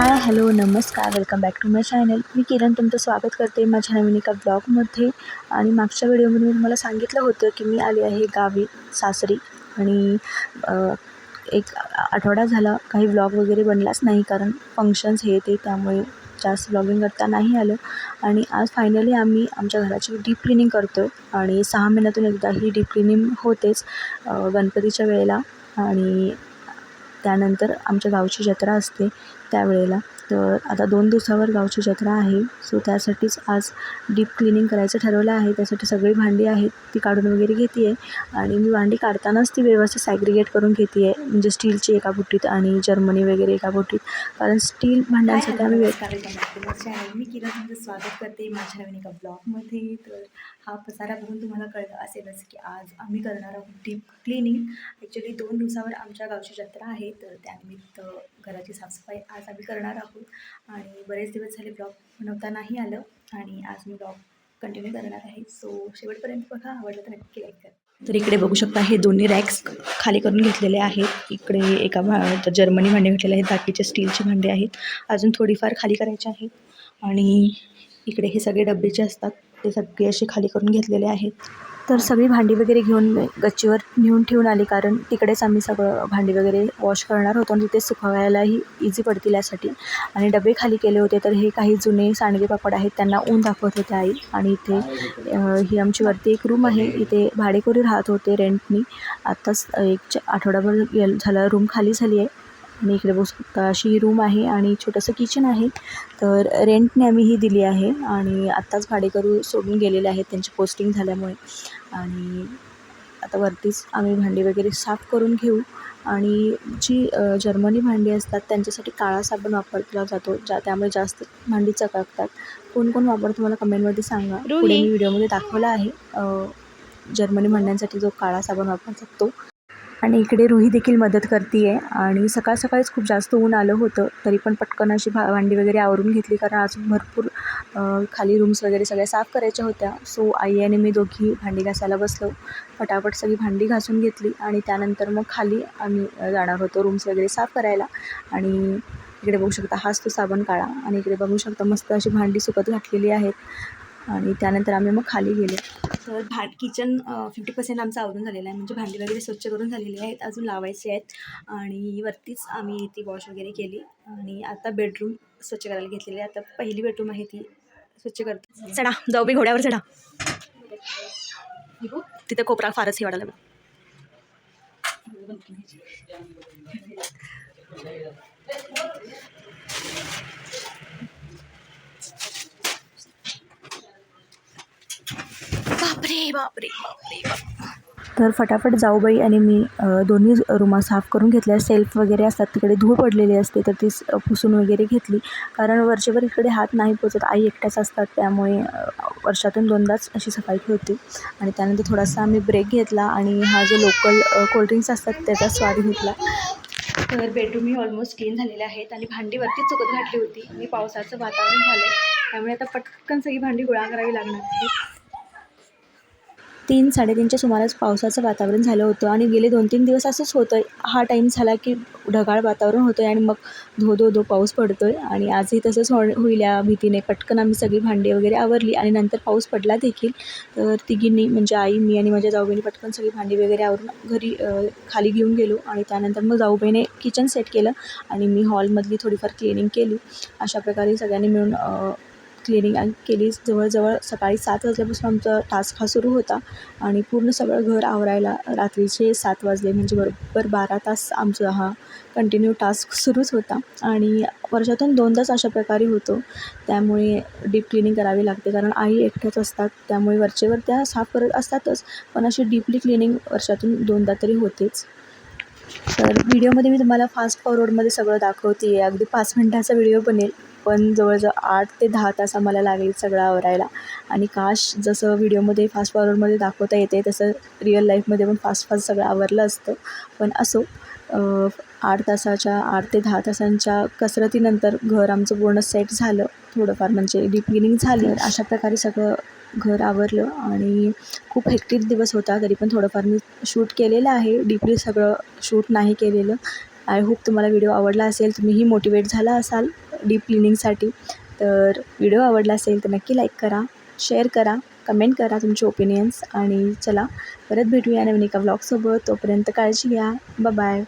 हाय hello नमस्कार welcome back to my channel. मी किरण तुमचं स्वागत करते माझ्या नवीन एका ब्लॉगमध्ये. आणि मागच्या व्हिडिओमध्ये मी तुम्हाला सांगितलं होतं की मी आली आहे गावी सासरी. आणि एक आठवडा झाला काही ब्लॉग वगैरे बनलाच नाही कारण फंक्शन्स हे ते त्यामुळे जास्त ब्लॉगिंग करता नाही आलं. आणि आज फायनली आम्ही आमच्या घराची डीप क्लिनिंग करतो आहे आणि सहा महिन्यातून एकदा ही डीप क्लिनिंग होतेच गणपतीच्या वेळेला. आणि त्यानंतर आमच्या गावची जत्रा असते त्यावेळेला. तर आता दोन दिवसावर गावची जत्रा आहे. सो त्यासाठीच आज डीप क्लिनिंग करायचं ठरवलं आहे. त्यासाठी सगळी भांडी आहेत ती काढून वगैरे घेते आहे आणि मी भांडी काढतानाच ती व्यवस्थित सॅग्रिगेट करून घेते आहे म्हणजे स्टीलची एका बुट्टीत आणि जर्मनी वगैरे एका बुट्टीत कारण स्टील भांड्यांसाठी आम्ही मी किरण तुमचं स्वागत करते माझ्या नवीन एका ब्लॉगमध्ये तर हा पसारा बघून तुम्हाला कळलं असेलच की आज आम्ही करणार आहोत डीप क्लिनिंग ॲक्च्युली दोन दिवसावर आमच्या गावची जत्रा आहे. तर त्यानिमित्त घराची साफसफाई आज आम्ही करणार आहोत. आणि बरेच दिवस झाले ब्लॉग बनवता नाही आलं आणि आज मी ब्लॉग कंटिन्यू करणार आहे. सो शेवटपर्यंत बघा आवडलं तर नक्की लाईक करा. तर इकडे बघू शकता हे दोन्ही रॅक्स खाली करून घेतलेले आहेत. इकडे एका भा जर्मनी भांडे घेतलेले आहेत बाकीचे स्टीलचे भांडे आहेत. अजून थोडीफार खाली करायचे आहेत आणि इकडे हे सगळे डबे जे असतात ते सगळे असे खाली करून घेतलेले आहेत. तर सगळी भांडी वगैरे घेऊन गच्चीवर नेऊन ठेवून आली कारण तिकडेच आम्ही सगळं भांडी वगैरे वॉश करणार होतो आणि तिथे सुकवायलाही इझी पडतील यासाठी. आणि डबे खाली केले होते तर हे काही जुने सांडगे पापड आहेत त्यांना ऊन दाखवत होते आई. आणि इथे ही आमची वरती एक रूम आहे. इथे भाडेकरी राहत होते रेंटनी आत्ताच एक आठवडाभर गेल झालं रूम खाली झाली आहे. आणि इकडे बघू शकता अशी ही रूम आहे आणि छोटंसं किचन आहे. तर रेंटने आम्ही ही दिली आहे आणि आत्ताच भाडेकरू सोडून गेलेले आहेत त्यांची पोस्टिंग झाल्यामुळे. आणि आता वरतीच आम्ही भांडी वगैरे साफ करून घेऊ. आणि जी जर्मनी भांडी असतात त्यांच्यासाठी काळा साबण वापरला जातो ज्या त्यामुळे जास्त भांडी चकाकतात. कोण कोण वापरतो मला कमेंटमध्ये सांगा. पुढे मी व्हिडिओमध्ये दाखवला आहे. जर्मनी भांड्यांसाठी जो काळा साबण वापरतात तो आणि इकडे रुही देखील मदत करते आहे आणि सकाळ सकाळीच खूप जास्त ऊन आलं होतं तरी पण पटकन अशी भा भांडी वगैरे आवरून घेतली कारण अजून भरपूर खाली रूम्स वगैरे सगळ्या साफ करायच्या होत्या. सो आई आणि मी दोघी भांडी घासायला बसलो. फटाफट सगळी भांडी घासून घेतली आणि त्यानंतर मग खाली आम्ही जाणार होतो रूम्स वगैरे साफ करायला. आणि इकडे बघू शकता हाच तो साबण काळा आणि इकडे बघू शकता मस्त अशी भांडी सुकत घातलेली आहेत. आणि त्यानंतर आम्ही मग खाली गेलो. तर भा किचन फिफ्टी पर्सेंट आमचं आवरून झालेलं आहे. म्हणजे भांडी वगैरे स्वच्छ करून झालेली आहेत. अजून लावायचे आहेत. आणि वरतीच आम्ही ती वॉश वगैरे केली. आणि आता बेडरूम स्वच्छ करायला घेतलेली आहे. आता पहिली बेडरूम आहे ती स्वच्छ करतो. चढा. जाऊ बी घोड्यावर चढा. तिथे कोपरा फारच हे वाटायला लागला. बापरे बापरे बापरे बाप तर फटाफट जाऊबाई आणि मी दोन्ही रूमा साफ करून घेतल्या. सेल्फ वगैरे असतात तिकडे धूळ पडलेली असते तर ती पुसून वगैरे घेतली. कारण वरचेवर इकडे हात नाही पोचत. आई एकट्याच असतात त्यामुळे वर्षातून दोनदाच अशी सफाई होती. आणि त्यानंतर थोडासा आम्ही ब्रेक घेतला आणि हा जो लोकल कोल्ड्रिंक्स असतात त्याचा स्वाद घेतला. तर बेडरूमही ऑलमोस्ट क्लीन झालेले आहेत आणि भांडी वरतीच चुकत घातली होती. आणि पावसाचं वातावरण झालं आहे त्यामुळे आता पटकन सगळी भांडी गोळा करावी लागणार तीन साडेतीनच्या सुमारास पावसाचं वातावरण झालं होतं आणि गेले दोन तीन दिवस असंच होतं हा टाईम झाला की ढगाळ वातावरण होतं आहे आणि मग धो धो धो पाऊस पडतो आहे आणि आजही तसंच हो होईल या भीतीने पटकन आम्ही सगळी भांडी वगैरे आवरली आणि नंतर पाऊस पडला देखील. तर तिघींनी म्हणजे आई मी आणि माझ्या जाऊबाईने पटकन सगळी भांडी वगैरे आवरून घरी खाली घेऊन गेलो आणि त्यानंतर मग जाऊबाईने किचन सेट केलं आणि मी हॉलमधली थोडीफार क्लिनिंग केली. अशा प्रकारे सगळ्यांनी मिळून क्लिनिंग केली जवळजवळ सकाळी सात वाजल्यापासून आमचा टास्क हा सुरू होता आणि पूर्ण सगळं घर आवरायला रात्रीचे सात वाजले म्हणजे बरोबर बारा तास आमचा हा कंटिन्यू टास्क सुरूच होता. आणि वर्षातून दोनदाच अशा प्रकारे होतो. त्यामुळे डीप क्लिनिंग करावी लागते कारण आई एकट्याच असतात त्यामुळे वरचेवर त्या साफ करत असतातच पण अशी डीपली क्लिनिंग वर्षातून दोनदा तरी होतेच. तर व्हिडिओमध्ये मी तुम्हाला फास्ट फॉरवर्डमध्ये सगळं दाखवते आहे अगदी पाच मिनटाचा व्हिडिओ बनेल. पण जवळजवळ आठ ते दहा तास आम्हाला लागेल सगळं आवरायला. आणि काश जसं व्हिडिओमध्ये फास्ट फॉरवर्डमध्ये दाखवता येते तसं रिअल लाईफमध्ये पण फास्ट फास्ट सगळं आवरलं असतं. पण असो आठ तासाच्या आठ ते दहा तासांच्या कसरतीनंतर घर आमचं पूर्ण सेट झालं. थोडंफार म्हणजे डीप क्लिनिंग झाली. अशा प्रकारे सगळं घर आवरलं आणि खूप हेक्टिक दिवस होता. तरी पण थोडंफार मी शूट केलेलं आहे. डीपली सगळं शूट नाही केलेलं. आय होप तुम्हाला व्हिडिओ आवडला असेल. तुम्हीही मोटिवेट झाला असाल. डीप क्लिनिंगसाठी. तर व्हिडिओ आवडला असेल तर नक्की लाईक करा शेअर करा कमेंट करा तुमचे ओपिनियन्स आणि चला परत भेटूया नवीन एका तोपर्यंत काळजी घ्या. बाय